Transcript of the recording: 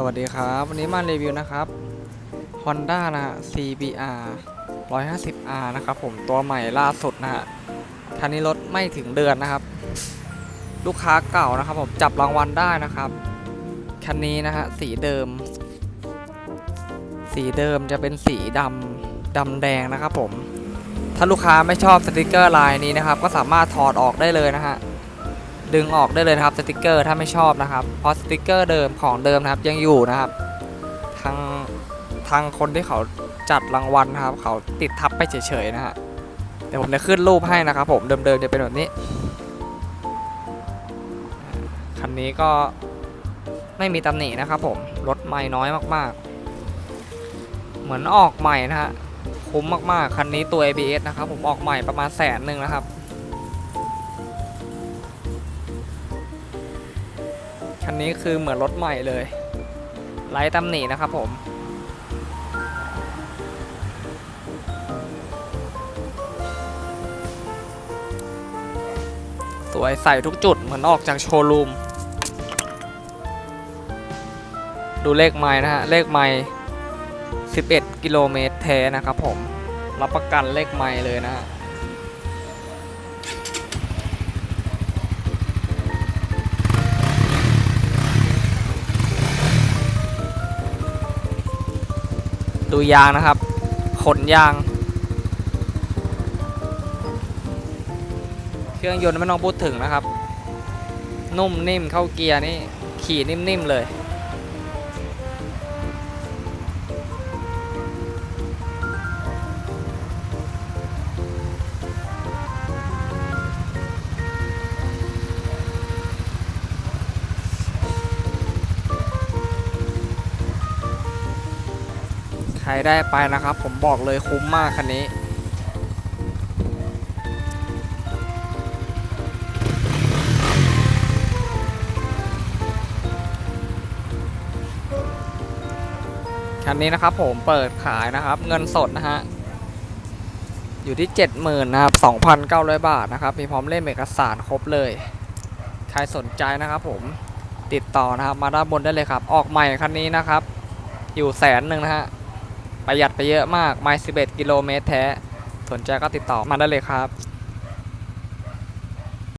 สวัสดีครับ วันนี้มารีวิวนะครับ Honda นะฮะ CBR 150R นะครับผมตัวใหม่ล่าสุดนะฮะคันนี้รถไม่ถึงเดือนนะครับ ลูกค้าเก่านะครับผมจับรางวัลได้นะครับคันนี้นะฮะสีเดิม สีเดิมจะเป็นสีดำดำแดงนะครับผมถ้าลูกค้าไม่ชอบสติกเกอร์ลายนี้นะครับ ก็สามารถถอดออกได้เลยนะฮะ ดึงออกได้เลยนะครับสติกเกอร์ถ้าไม่ชอบนะครับเพราะสติกเกอร์เดิมของเดิมนะครับยังอยู่นะครับทางทางคนที่เขาจัดรางวัลนะครับ เขาติดทับไปเฉยๆนะฮะเดี๋ยวผมจะขึ้นรูปให้นะครับ ผมเดิมๆจะเป็นแบบนี้คันนี้ก็ไม่มีตำหนินะครับผมรถใหม่น้อยมากๆ เหมือนออกใหม่นะฮะคุ้มมากๆคันนี้ตัว ABS นะครับผมออกใหม่ประมาณแสนหนึ่งนะครับ คันนี้คือเหมือนรถใหม่เลยไร้ตำหนินะครับผม สวยใส่ทุกจุดเหมือนออกจากโชว์รูม ดูเลขไม้นะฮะ เลขไม้11 กิโลเมตรแท้นะครับผม รับประกันเลขไม้เลยนะฮะ ดูยางนะครับ ขนยาง เครื่องยนต์ไม่ต้องพูดถึงนะครับ นุ่มนิ่มเข้าเกียร์นี่ ขี่นิ่มๆเลย รได้ไปนะครับ ผมบอกเลยคุ้มมากคันนี้ คันนี้นะครับผมเปิดขายนะครับเงินสดนะฮะอยู่ที่ 70,000นะครับ2,900 บาทนะครับ มีพร้อมเล่มเอกสารครบเลย ใครสนใจนะครับผมติดต่อนะครับมาด้านบนได้เลยครับ ออกใหม่คันนี้นะครับ อยู่แสนหนึ่งนะฮะ ประหยัดไปเยอะมากไมล์11 กิโลเมตรแท้ สนใจก็ติดต่อมาได้เลยครับ